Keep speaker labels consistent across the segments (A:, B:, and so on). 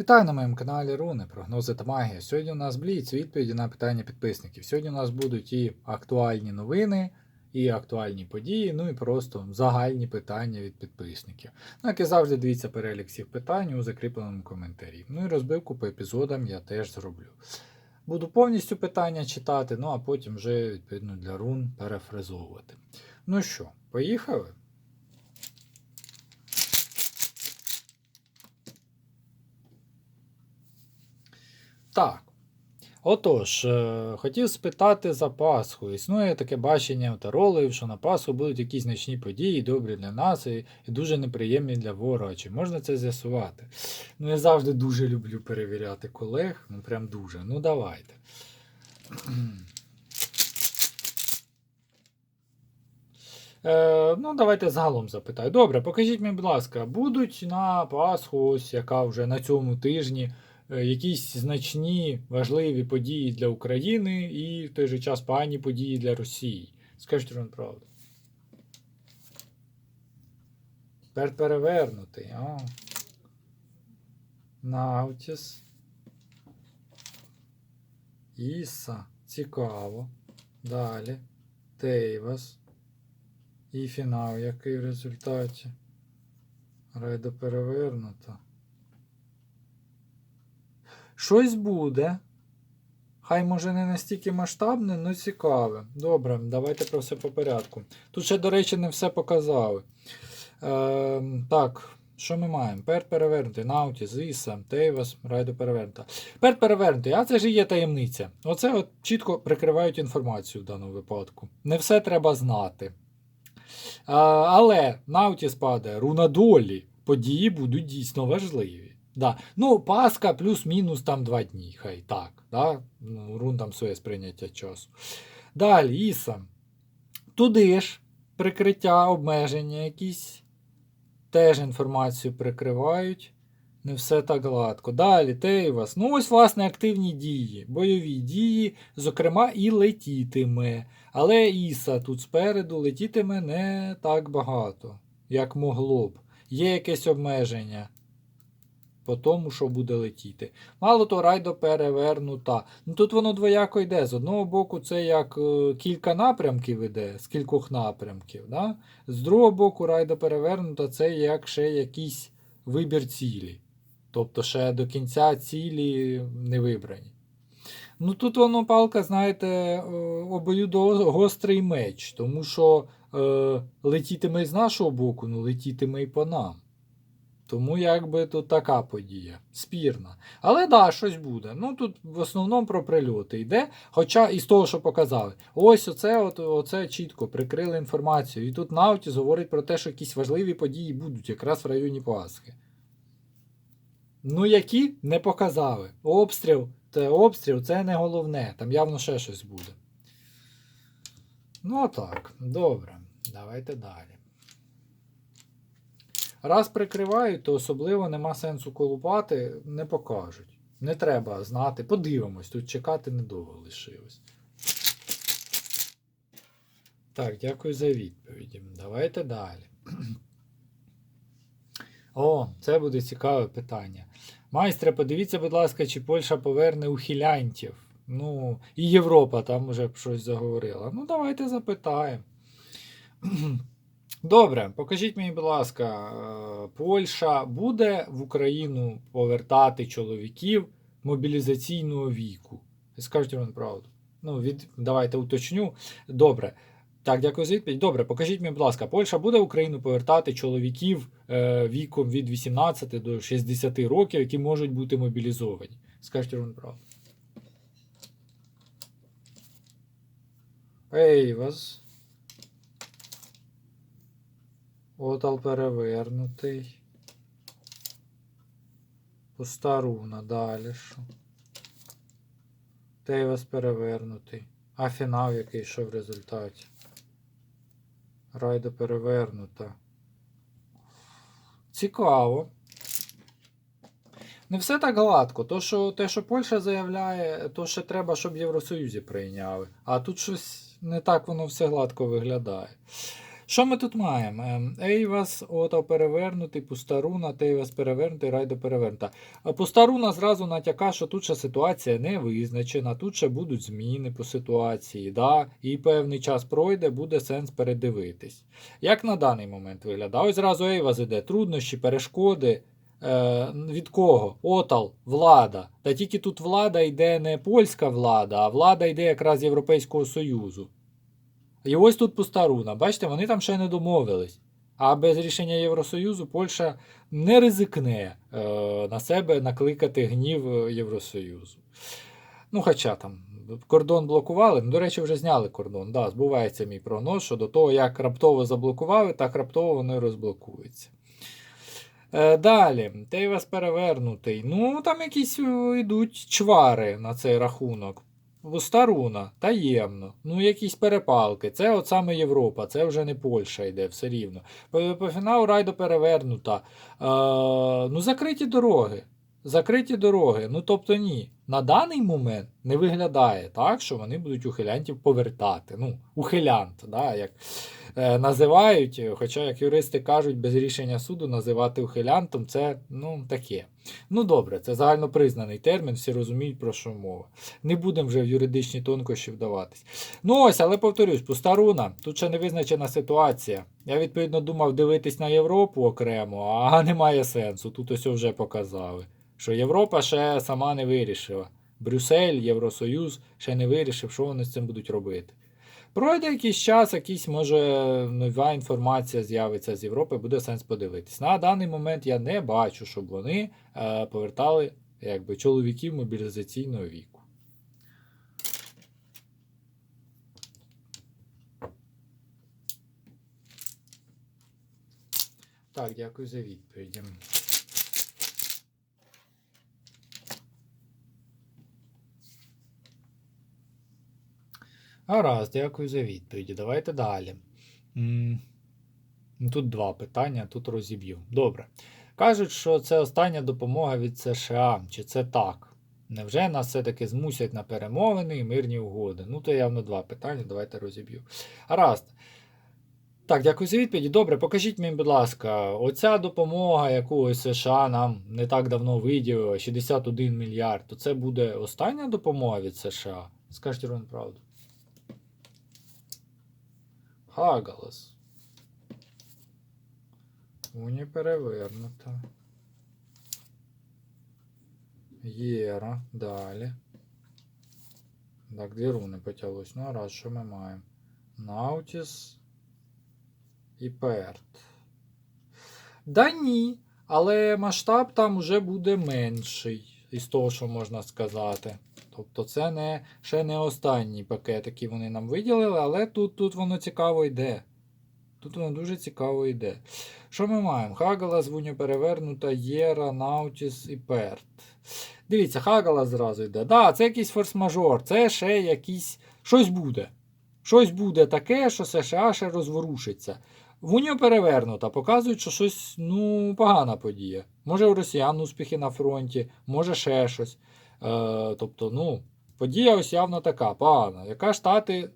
A: Вітаю на моєму каналі Руни, прогнози та магія. Сьогодні у нас бліц, відповіді на питання підписників. Сьогодні у нас будуть і актуальні новини, і актуальні події, ну і просто загальні питання від підписників. Ну, як і завжди, дивіться перелік всіх питань у закріпленому коментарі. Ну і розбивку по епізодам я теж зроблю. Буду повністю питання читати, ну а потім вже відповідно для рун перефразовувати. Ну що, поїхали? Так. Отож, е, хотів спитати за Пасху. Існує таке бачення у тарологів, що на Пасху будуть якісь значні події, добрі для нас і, дуже неприємні для ворога. Чи можна це з'ясувати? Ну, я завжди дуже люблю перевіряти колег. Ну, прям дуже. Ну, давайте. Е, ну, давайте загалом запитаю. Добре, покажіть мені, будь ласка, будуть на Пасху, ось яка вже на цьому тижні, якісь значні важливі події для України і в той же час погані події для Росії. Скажіть вам правду. Тепер перевернутий. А. Наутіс. Іса. Цікаво. Далі. Тейвас. І фінал, який в результаті. Райдо перевернуто. Щось буде. Хай може не настільки масштабне, але цікаве. Добре, давайте про все по порядку. Тут ще, до речі, не все показали. Е, так, що ми маємо? Пер перевернутий, Наутіс, Іса, Тейвас, Райдо перевернута. Пер перевернутий, а це ж є таємниця. Оце от чітко прикривають інформацію в даному випадку. Не все треба знати. А, але Наутіс падає, руна долі. Події будуть дійсно важливі. Да. Ну, Пасха плюс-мінус там два дні, хай так. Да? Ну, рун своє сприйняття часу. Далі, Іса. Туди ж прикриття, обмеження якісь. Теж інформацію прикривають. Не все так гладко. Далі, Тейвас. Ну, ось, власне, активні дії, бойові дії, зокрема, і летітиме. Але Іса тут спереду летітиме не так багато, як могло б. Є якесь обмеження по тому, що буде летіти. Мало то райдо перевернута. Ну тут воно двояко йде. З одного боку, це як е, кілька напрямків іде, з кількох напрямків. Да? З другого боку, райдо перевернута це як ще якийсь вибір цілі. Тобто ще до кінця цілі не вибрані. Ну тут воно палка, знаєте, е, обоюдогострий меч, тому що е, летітиме з нашого боку, ну летітиме і по нам. Тому якби тут така подія, спірна. Але да, щось буде. Ну тут в основному про прильоти йде. Хоча із того, що показали, ось оце, от, оце чітко прикрили інформацію. І тут Наутіс говорить про те, що якісь важливі події будуть якраз в районі Пасхи. Ну, які не показали. Обстріл це обстріл це не головне. Там явно ще щось буде. Ну, так, добре. Давайте далі. Раз прикривають, то особливо нема сенсу колупати, не покажуть. Не треба знати. Подивимось, тут чекати недовго лишилось. Так, дякую за відповіді. Давайте далі. О, це буде цікаве питання. Майстре, подивіться, будь ласка, чи Польща поверне ухилянтів. Ну, і Європа там уже щось заговорила. Ну, давайте запитаємо. Добре, покажіть мені, будь ласка, е, Польща буде в Україну повертати чоловіків мобілізаційного віку? Скажіть вам правду. Ну, від... давайте уточню. Добре. Так, дякую за відповідь. Добре, покажіть мені, будь ласка, Польща буде в Україну повертати чоловіків е, віком від 18 до 60 років, які можуть бути мобілізовані. Скажіть вам правду. Ей, вас. Отал перевернутий. Пуста руна далі. що? Перевернутий. А фінал який що в результаті? Райда перевернута. Цікаво. Не все так гладко. То, що, те, що Польща заявляє, то ще треба, щоб в Євросоюзі прийняли. А тут щось не так воно все гладко виглядає. Що ми тут маємо? Ем, Ейвас, ото перевернутий, пустаруна, Тейвас перевернутий, райдо перевернута. А Пустаруна зразу натяка, що тут ще ситуація не визначена, тут ще будуть зміни по ситуації, да? і певний час пройде, буде сенс передивитись. Як на даний момент виглядає? Ось зразу Ейвас іде, труднощі, перешкоди. Е, від кого? Отал, влада. Та тільки тут влада йде не польська влада, а влада йде якраз Європейського Союзу. І ось тут пустаруна. Бачите, вони там ще не домовились. А без рішення Євросоюзу Польща не ризикне е, на себе накликати гнів е, Євросоюзу. Ну, хоча там кордон блокували, ну, до речі, вже зняли кордон. Да, збувається мій прогноз, що до того, як раптово заблокували, так раптово воно і розблокується. Е, далі, Тейвас перевернутий. Ну, там якісь е, йдуть чвари на цей рахунок. Старуна, таємно. Ну, якісь перепалки. Це от саме Європа, це вже не Польща йде, все рівно. По, по фіналу райдо перевернута. Е, ну, закриті дороги. Закриті дороги. Ну, тобто ні. На даний момент не виглядає так, що вони будуть ухилянтів повертати. Ну, ухилянт, да, як називають. Хоча, як юристи кажуть, без рішення суду називати ухилянтом це ну, таке. Ну добре, це загальнопризнаний термін, всі розуміють, про що мова. Не будемо вже в юридичні тонкощі вдаватись. Ну ось, але повторюсь, пустаруна, тут ще не визначена ситуація. Я відповідно думав дивитись на Європу окремо, а немає сенсу. Тут ось вже показали. Що Європа ще сама не вирішила. Брюссель, Євросоюз ще не вирішив, що вони з цим будуть робити. Пройде якийсь час, якийсь, може, нова інформація з'явиться з Європи, буде сенс подивитись. На даний момент я не бачу, щоб вони е, повертали якби, чоловіків мобілізаційного віку. Так, дякую за відповіді. Гаразд, дякую за відповіді. Давайте далі. Ну, Тут два питання, тут розіб'ю. Добре. Кажуть, що це остання допомога від США. Чи це так? Невже нас все-таки змусять на перемовини і мирні угоди? Ну, то явно два питання, давайте розіб'ю. Гаразд. Так, дякую за відповіді. Добре, покажіть мені, будь ласка, оця допомога, яку США нам не так давно виділила, 61 мільярд, то це буде остання допомога від США? Скажіть Ron правду. Хагалас. Уні перевернута. Єра. Далі. Так, дві руни потяглось. Ну, а раз, що ми маємо? Наутіс і Перт. Да ні. Але масштаб там вже буде менший. Із того, що можна сказати. Тобто це не, ще не останній пакет, який вони нам виділили, але тут тут воно цікаво йде. Тут воно дуже цікаво йде. Що ми маємо? Хагала звуню перевернута, Єра, Наутіс і Перт. Дивіться, Хагала зразу йде. Да, це якийсь форс-мажор, це ще якийсь. Щось буде. Щось буде таке, що США ще розворушиться. Вуньо перевернута, показують, що щось ну, погана подія. Може у росіян успіхи на фронті, може ще щось. Е, тобто, ну, подія ось явно така, погана, яка штати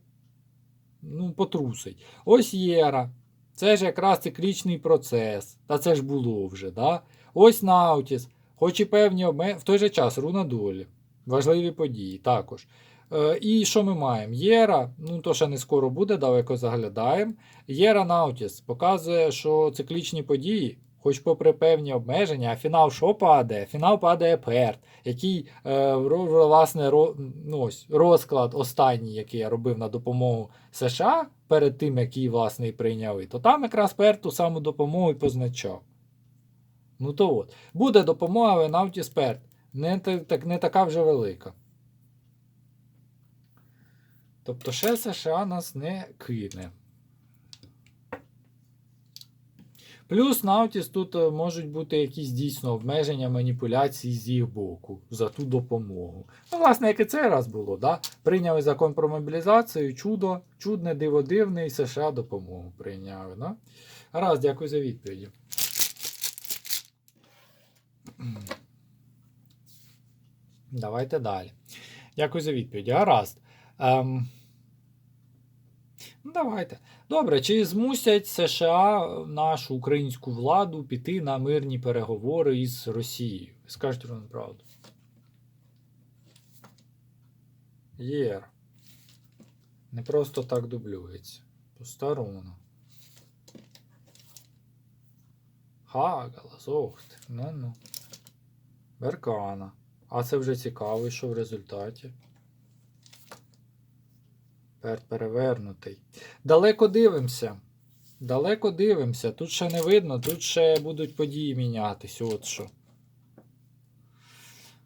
A: ну, потрусить. Ось Єра. Це ж якраз циклічний процес. Та це ж було вже. да? Ось Наутіс. Хоч і певні обмеження, в той же час руна долі. Важливі події також. Е, і що ми маємо? Єра, ну то ще не скоро буде, далеко заглядаємо. Єра Наутіс показує, що циклічні події Хоч попри певні обмеження, а фінал що падає? Фінал падає Перт, який е, власне ро, ну, ось, розклад останній, який я робив на допомогу США перед тим, як її власне і прийняли, то там якраз Перт ту саму допомогу і позначав. Ну то от. Буде допомога Венавтіс Перт. Не, так, не така вже велика. Тобто ще США нас не кине. Плюс Наутіс тут е, можуть бути якісь дійсно обмеження маніпуляції з їх боку за ту допомогу. Ну, власне, як і цей раз було, да? прийняли закон про мобілізацію, чудо, чудне, диво дивне, і США допомогу прийняли. Да? Раз, дякую за відповіді. Давайте далі. Дякую за відповіді. Гаразд. Ем... Ну, давайте. Добре, чи змусять США нашу українську владу піти на мирні переговори із Росією? Скажіть вам правду. Єр. Не просто так дублюється. Постарона. Хагалас, ох ти. Ну-ну. Беркана. А це вже цікаво, що в результаті. Перт перевернутий. Далеко дивимося. Далеко дивимося. Тут ще не видно, тут ще будуть події мінятись. От що.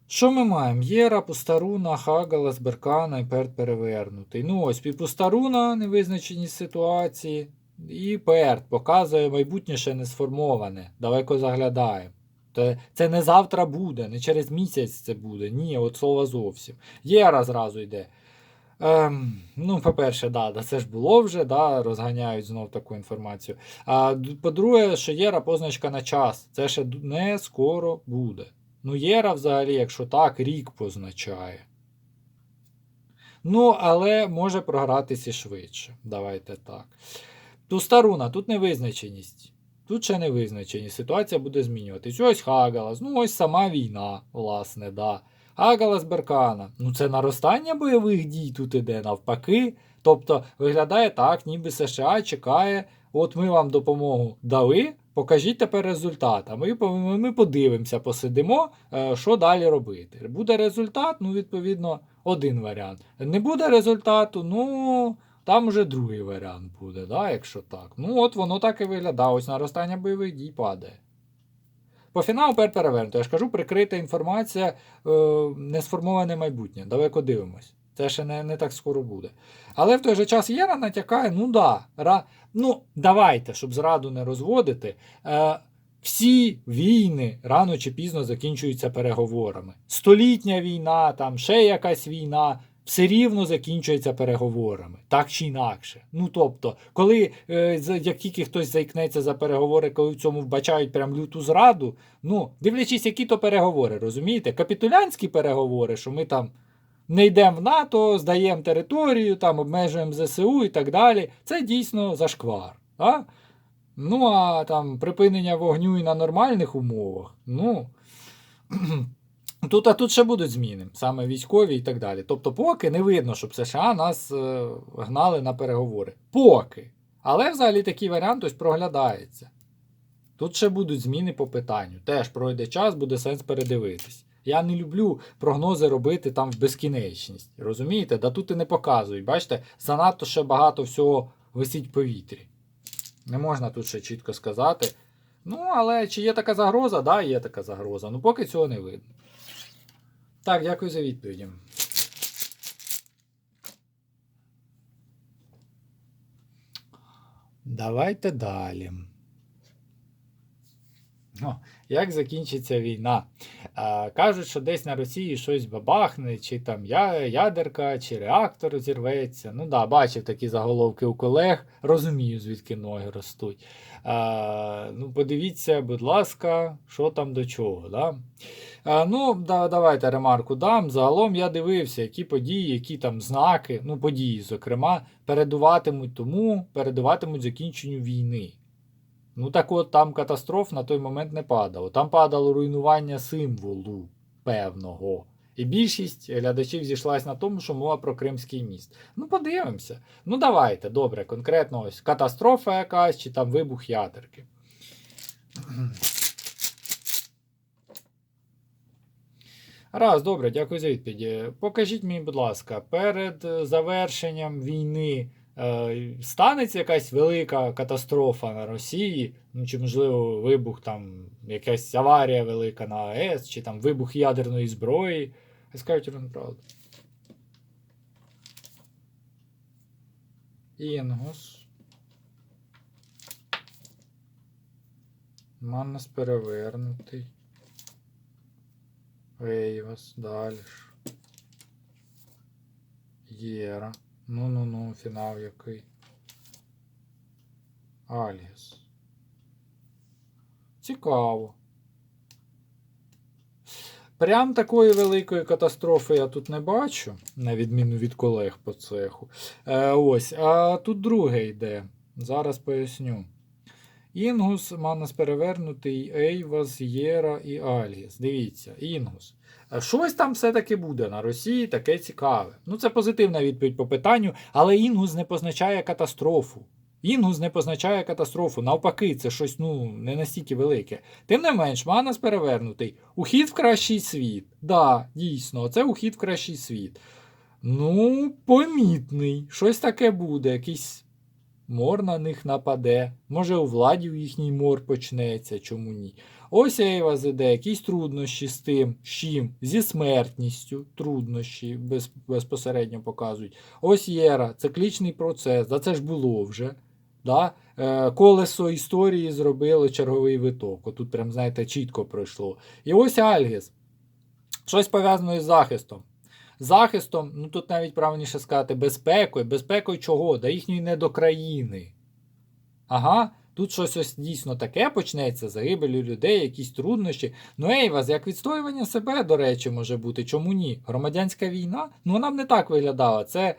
A: Що ми маємо? Єра, Пустаруна, Хагалас, Беркана і Перт перевернутий. Ну ось Пустаруна, невизначеність ситуації. І Перт показує майбутнє ще не сформоване. Далеко заглядаємо. Це не завтра буде, не через місяць це буде. Ні, от слова зовсім. Єра зразу йде. Ем, ну, по-перше, да, да, це ж було вже, да, розганяють знов таку інформацію. А по-друге, що Єра позначка на час. Це ще не скоро буде. Ну, Єра взагалі, якщо так, рік позначає. Ну, але може програтися швидше. Давайте так. Тустаруна, тут невизначеність. Тут ще невизначеність. Ситуація буде змінюватись. Ось Хагалас, ну ось сама війна, власне, да. Хагалас Беркана. Ну це наростання бойових дій тут іде навпаки. Тобто виглядає так, ніби США чекає, от ми вам допомогу дали, покажіть тепер результат. А ми, ми подивимося, посидимо, е, що далі робити. Буде результат, ну, відповідно, один варіант. Не буде результату, ну. Там уже другий варіант буде, да, якщо так. Ну, от воно так і виглядає. Ось наростання бойових дій падає. По фіналу пер перевернуто. Я ж кажу, прикрита інформація, е, не сформоване майбутнє. Далеко дивимось. Це ще не, не так скоро буде. Але в той же час Єра натякає, ну да, ра, ну давайте, щоб зраду не розводити. Е, всі війни рано чи пізно закінчуються переговорами. Столітня війна, там ще якась війна, все рівно закінчується переговорами, так чи інакше. Ну тобто, коли е, як тільки хтось заікнеться за переговори, коли в цьому вбачають прям люту зраду, ну дивлячись, які то переговори, розумієте? Капітулянські переговори, що ми там не йдемо в НАТО, здаємо територію, там обмежуємо ЗСУ і так далі. Це дійсно зашквар. А? Ну, а там припинення вогню і на нормальних умовах. Ну. Тут, а тут ще будуть зміни, саме військові і так далі. Тобто, поки не видно, щоб США нас е, гнали на переговори. Поки. Але взагалі такий варіант ось проглядається. Тут ще будуть зміни по питанню. Теж пройде час, буде сенс передивитись. Я не люблю прогнози робити там в безкінечність. Розумієте? Да тут і не показують. Бачите, занадто ще багато всього висить в повітрі. Не можна тут ще чітко сказати. Ну, але чи є така загроза? Так, да, є така загроза. Ну, поки цього не видно. Так, дякую за відповіді. Давайте далі. О, як закінчиться війна? А, кажуть, що десь на Росії щось бабахне, чи там ядерка, чи реактор зірветься. Ну да, бачив такі заголовки у колег, розумію, звідки ноги ростуть. А, ну, подивіться, будь ласка, що там до чого. Да? А, ну, да, давайте ремарку дам. Загалом я дивився, які події, які там знаки, ну, події, зокрема, передуватимуть тому, передуватимуть закінченню війни. Ну так от там катастроф на той момент не падало. Там падало руйнування символу певного. І більшість глядачів зійшлась на тому, що мова про Кримський міст. Ну, подивимося. Ну, давайте, добре, конкретно ось катастрофа якась чи там вибух ядерки. Раз, добре, дякую за відповідь. Покажіть мені, будь ласка, перед е, завершенням війни е, станеться якась велика катастрофа на Росії, ну чи можливо вибух там, якась аварія велика на АЕС, чи там вибух ядерної зброї. Скажіть вам правду. Інгус. Маннас перевернутий. Вейвас, далі. Єра. Ну-ну-ну, фінал який. Аліс. Цікаво. Прям такої великої катастрофи я тут не бачу, на відміну від колег по цеху. Е, ось, а тут друге йде. Зараз поясню. Інгус, Манас перевернутий, Ейвас, Єра і Альгіс. Дивіться, Інгус. Е, Щось там все-таки буде на Росії таке цікаве. Ну, це позитивна відповідь по питанню, але Інгус не позначає катастрофу. Інгус не позначає катастрофу. Навпаки, це щось ну, не настільки велике. Тим не менш, Манас перевернутий. Ухід в кращий світ. Да, дійсно, це ухід в кращий світ. Ну, помітний. Щось таке буде, якийсь мор на них нападе. Може, у владі у їхній мор почнеться, чому ні. Ось Ейва іде, якісь труднощі з тим, з чим, зі смертністю, труднощі без, безпосередньо показують. Ось Єра, циклічний процес, да це ж було вже. Да? Е, колесо історії зробило черговий виток. Отут, прям, знаєте, чітко пройшло. І ось Альгіс. Щось пов'язане із захистом. Захистом, ну тут навіть правильніше сказати, безпекою. Безпекою чого? Да їхньої недокраїни. Ага, тут щось ось дійсно таке почнеться, загибелі людей, якісь труднощі. Ну, Ейваз, як відстоювання себе, до речі, може бути. Чому ні? Громадянська війна? Ну, вона б не так виглядала. Це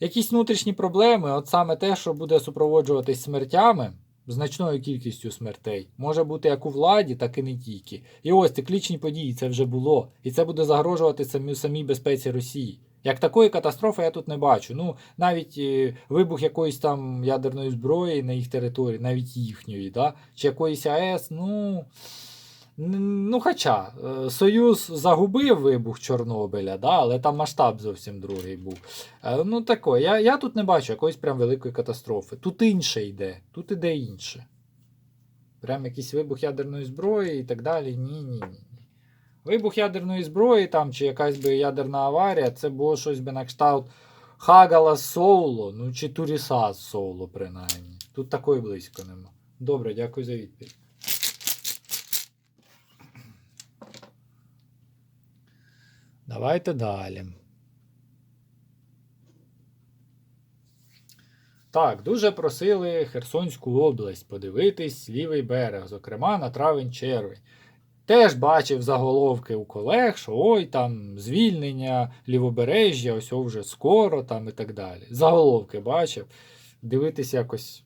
A: якісь внутрішні проблеми, от саме те, що буде супроводжуватись смертями, значною кількістю смертей, може бути як у владі, так і не тільки. І ось циклічні події це вже було. І це буде загрожувати самій, самій безпеці Росії. Як такої катастрофи я тут не бачу. Ну, навіть е, вибух якоїсь там ядерної зброї на їх території, навіть їхньої, да? чи якоїсь АЕС, ну. Ну, хоча е, Союз загубив вибух Чорнобиля, да, але там масштаб зовсім другий був. Е, Ну, тако, я, я тут не бачу якоїсь прям великої катастрофи. Тут інше йде, тут іде інше. Прям якийсь вибух ядерної зброї і так далі. Ні, ні. Вибух ядерної зброї там, чи якась би ядерна аварія, це було щось би на кшталт Хагала з Соуло, ну чи Туріса з Соуло, принаймні. Тут такої близько нема. Добре, дякую за відповідь. Давайте далі. Так, дуже просили Херсонську область подивитись лівий берег, зокрема на травень-червень. Теж бачив заголовки у колег, що ой, там звільнення лівобережжя, ось вже скоро там і так далі. Заголовки бачив. Дивитись якось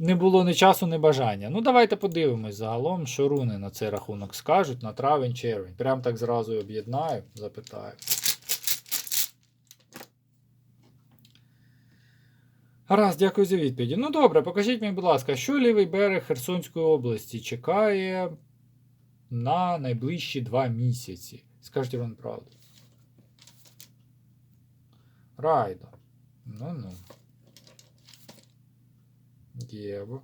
A: не було ні часу, ні бажання. Ну, давайте подивимось загалом, що руни на цей рахунок скажуть на травень-червень. Прям так зразу об'єднаю, запитаю. Гаразд, дякую за відповіді. Ну добре, покажіть мені, будь ласка, що лівий берег Херсонської області чекає на найближчі два місяці. Скажіть вам правду. Райдо. Ну-ну. Гєбо.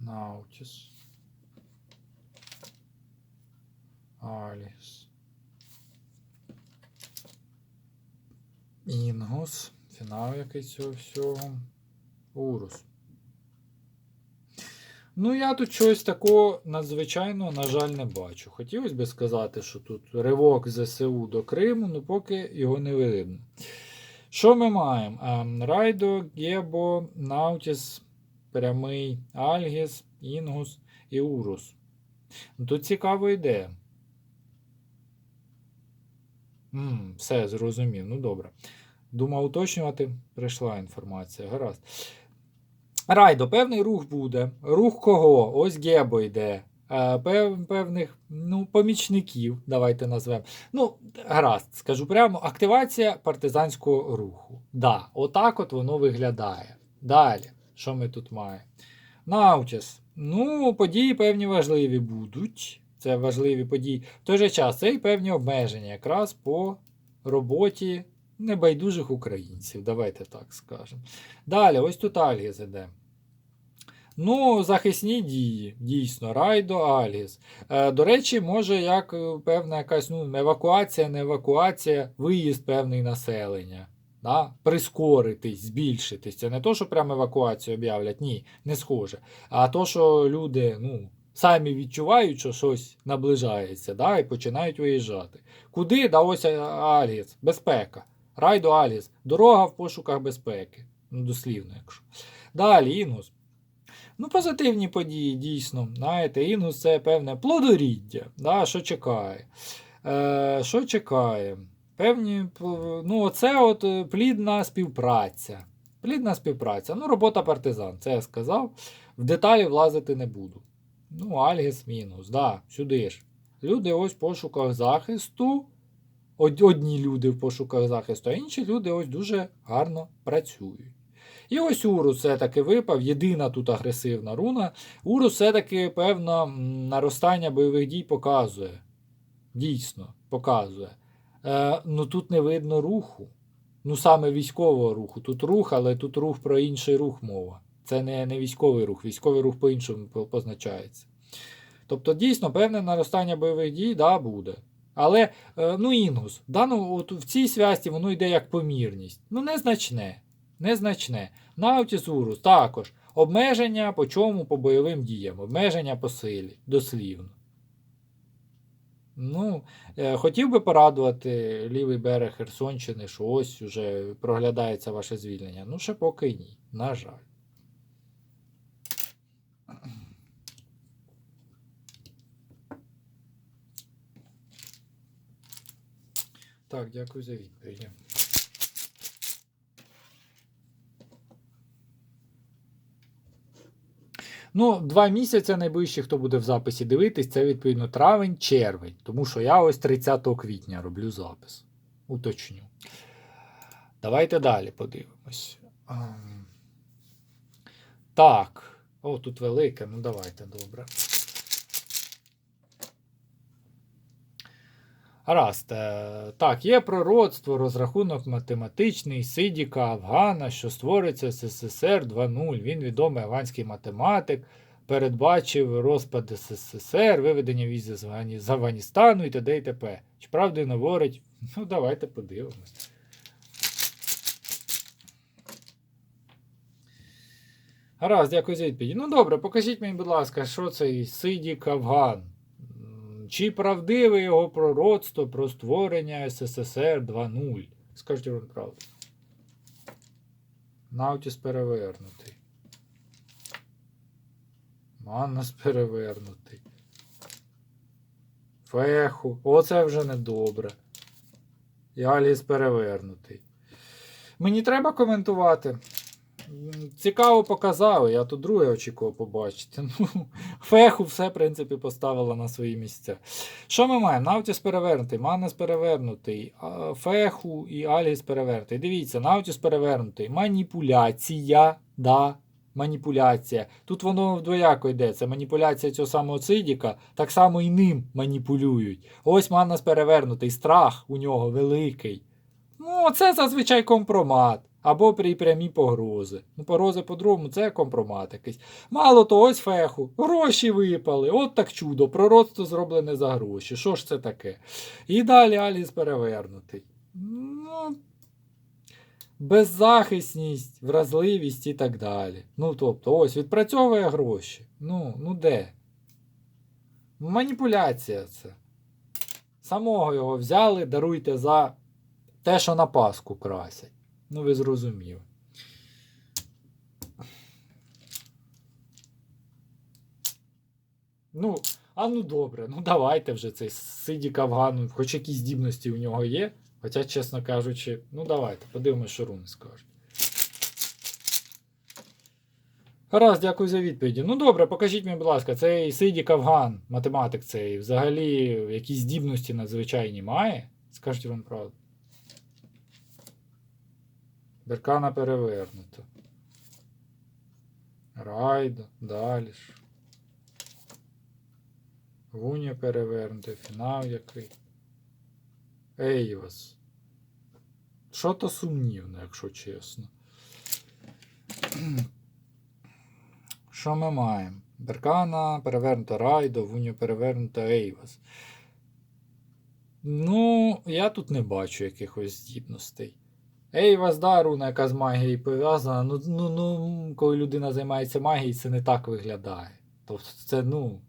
A: Наутіс. Аліс. Інгус. Фінал якийсь цього всього. Урус. Ну, я тут щось такого надзвичайного, на жаль, не бачу. Хотілося б сказати, що тут ривок ЗСУ до Криму, ну поки його не видно. Що ми маємо? Ем, Райдо, Гебо, Наутіс, Прямий, Альгіс, Інгус і Урус. Тут цікава ідея. М, все, зрозумів. Ну добре. Думав уточнювати, прийшла інформація. Гаразд. Райдо, певний рух буде. Рух кого? Ось Гебо йде. Е, пев, певних ну, помічників, давайте назвемо. Ну, гаразд, скажу прямо, активація партизанського руху. Да, отак от воно виглядає. Далі, що ми тут маємо? Наутіс. Ну, події певні важливі будуть. Це важливі події. В той же час це і певні обмеження якраз по роботі небайдужих українців. Давайте так скажемо. Далі, ось тут Альгіз іде. Ну, захисні дії, дійсно, Райдо, Альгіс. Е, до речі, може, як е, певна якась ну, евакуація, не евакуація, виїзд певний населення. Да? Прискоритись, збільшитись. Це не то, що прямо евакуацію об'являть, ні, не схоже. А то, що люди ну, самі відчувають, що щось наближається, да? і починають виїжджати. Куди? Да ось е, Альгіс, безпека. Райдо Аліс. Дорога в пошуках безпеки. Ну, дослівно, якщо. Далі, Інгус. Ну, позитивні події, дійсно. Знаєте, Інгус це певне плодоріддя. Да, що чекає? Е, Що чекає? Певні, ну, оце от е, плідна співпраця. Плідна співпраця. Ну, робота партизан, це я сказав. В деталі влазити не буду. Ну, Альгіс мінус, да, сюди ж. Люди ось в пошуках захисту. Одні люди в пошуках захисту, а інші люди ось дуже гарно працюють. І ось Урус все-таки випав, єдина тут агресивна руна. Урус все-таки, певно, наростання бойових дій показує. Дійсно, показує. Е, ну тут не видно руху. Ну, саме військового руху. Тут рух, але тут рух про інший рух мова. Це не, не військовий рух, військовий рух по-іншому позначається. Тобто, дійсно, певне наростання бойових дій да, буде. Але е, ну, інгус, да, ну, от в цій связці воно йде як помірність. Ну, незначне. Незначне. Наутіс Урус також. Обмеження по чому? По бойовим діям. Обмеження по силі. Дослівно. Ну, е, хотів би порадувати лівий берег Херсонщини, що ось уже проглядається ваше звільнення. Ну, ще поки ні. На жаль. Так, дякую за відповіді. Ну, два місяці найближчі, хто буде в записі дивитись, це відповідно травень, червень. Тому що я ось 30 квітня роблю запис. Уточню. Давайте далі подивимось. Так. О, тут велике, ну давайте, добре. Гаразд. е, Так, є пророцтво, розрахунок математичний Сидіка Афгана, що створиться СССР 2.0. Він відомий афганський математик, передбачив розпад СССР, виведення віз з Афганістану і т.д. і т.п. Чи правда він говорить? Ну, давайте подивимось. Гаразд, дякую за. Ну добре, покажіть мені, будь ласка, що цей Сидік Афган? Чи правдиве його пророцтво про створення СССР 2.0? Скажіть вам правду. Наутіс перевернутий. Маннас перевернутий. Феху. Оце вже недобре. І Аліс перевернутий. Мені треба коментувати. Цікаво показали, я тут друге очікував побачити. Ну, феху все, в принципі, поставила на свої місця. Що ми маємо? Наутіс перевернутий, Манес перевернутий, Феху і Аліс перевернутий. Дивіться, Наутіс перевернутий. Маніпуляція. Да, маніпуляція. Тут воно вдвояко йде. Це маніпуляція цього самого Цидіка, так само і ним маніпулюють. Ось Маннас перевернутий, страх у нього великий. Ну, це зазвичай компромат. Або при прямі погрози. Ну, погрози по-другому, це компромат якийсь. Мало того, ось феху. Гроші випали. От так чудо. Пророцтво зроблене за гроші. Що ж це таке? І далі Аліс перевернутий. Ну, беззахисність, вразливість і так далі. Ну, тобто, ось відпрацьовує гроші. Ну, ну де? Маніпуляція це. Самого його взяли, даруйте за те, що на Пасху красять. Ну, ви зрозуміли. Ну, а ну добре, ну давайте вже цей Сидік Афгану, хоч якісь здібності у нього є. Хоча, чесно кажучи, ну давайте, подивимось, що руни скажуть. Гаразд, дякую за відповіді. Ну добре, покажіть мені, будь ласка, цей Сидік Афган, математик цей, взагалі якісь здібності надзвичайні має? Скажіть вам правду. Беркана перевернуто. Райдо, далі ж. Гуня перевернуто, фінал який. Ейвас. Що то сумнівно, якщо чесно. Що ми маємо? Беркана перевернуто Райдо, Вуню перевернуто Ейвас. Ну, я тут не бачу якихось здібностей. Ейвас Даруна, яка з магією пов'язана. Ну, ну, ну, коли людина займається магією, це не так виглядає. Тобто це, ну.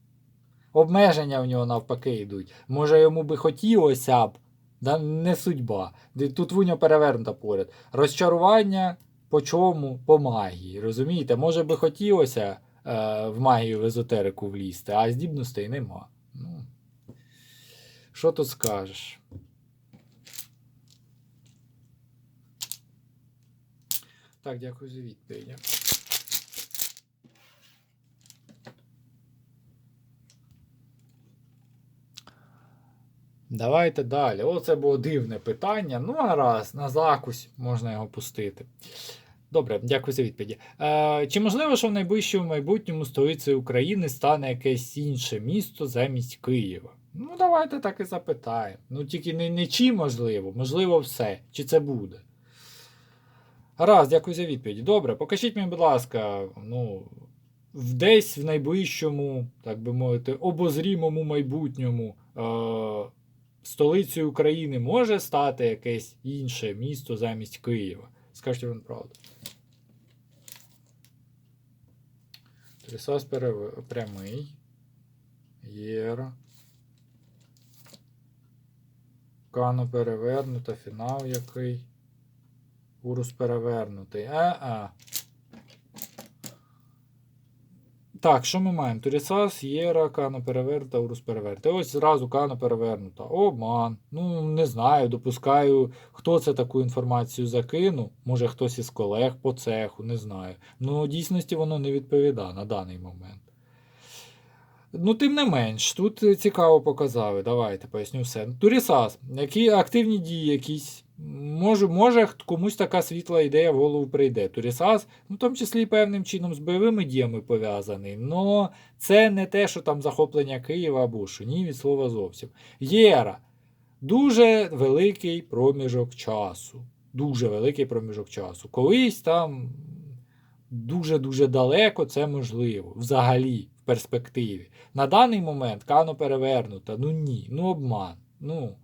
A: Обмеження в нього навпаки йдуть. Може, йому би хотілося б, да не судьба. Тут вуня перевернута поряд. Розчарування по чому? По магії. Розумієте? Може би хотілося е, в магію в езотерику влізти, а здібностей нема. Ну, що тут скажеш? Так, дякую за відповідь. Давайте далі. Оце було дивне питання. Ну, гаразд, на закусь можна його пустити. Добре, дякую за відповіді. Е, чи можливо, що в найближчому майбутньому столицею України стане якесь інше місто замість Києва? Ну, давайте так і запитаємо. Ну, тільки не, не чи можливо, можливо, все. Чи це буде? Гаразд, дякую за відповідь. Добре, покажіть мені, будь ласка, ну, десь в найближчому, так би мовити, обозрімому майбутньому е- столицею України може стати якесь інше місто замість Києва. Скажіть вам правду. Перев... прямий. Єра. Кано перевернута, фінал який. Урус перевернутий. А-а. Так, що ми маємо? Турісас, Єра, Кано перевернута, Урус перевернута. Ось зразу Кано перевернута. Обман. Ну, не знаю, допускаю, хто це таку інформацію закинув. Може хтось із колег по цеху, не знаю. Ну, дійсності воно не відповідає на даний момент. Ну, тим не менш, тут цікаво показали. Давайте поясню все. Турісас, які активні дії якісь. Може, може комусь така світла ідея в голову прийде. Турісас, ну в тому числі і певним чином з бойовими діями пов'язаний. Но це не те, що там захоплення Києва або що. Ні, від слова зовсім. Єра. Дуже великий проміжок часу. Дуже великий проміжок часу. Колись там дуже-дуже далеко це можливо. Взагалі, перспективі. На даний момент Кано перевернута. Ну ні, ну обман. Ну,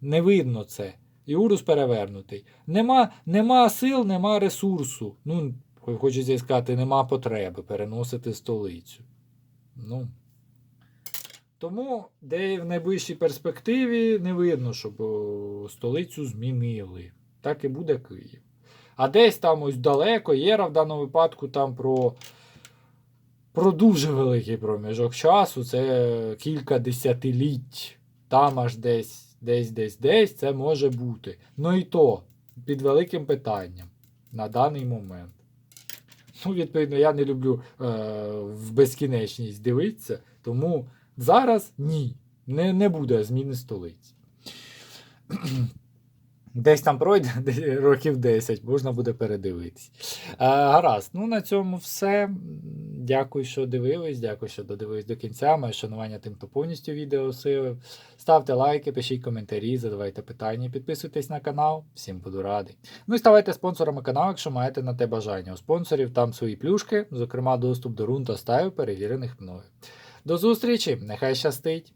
A: не видно це. І урус перевернутий. Нема, нема сил, нема ресурсу. Ну, хочеться сказати, нема потреби переносити столицю. Ну. Тому, де в найближчій перспективі не видно, щоб о, столицю змінили. Так і буде Київ. А десь там ось далеко, Єра в даному випадку там про, про дуже великий проміжок часу. Це кілька десятиліть. Там аж десь, десь, десь, десь це може бути. Ну і то під великим питанням на даний момент. Ну, відповідно, я не люблю е, в безкінечність дивитися, тому зараз ні, не, не буде зміни столиці. Десь там пройде років 10, можна буде передивитись. А, гаразд, ну на цьому все. Дякую, що дивились, дякую, що додивились до кінця. Моє шанування тим, хто повністю відео осилив. Ставте лайки, пишіть коментарі, задавайте питання, підписуйтесь на канал, всім буду радий. Ну і ставайте спонсорами каналу, якщо маєте на те бажання. У спонсорів там свої плюшки, зокрема доступ до рун та стаю, перевірених мною. До зустрічі, нехай щастить!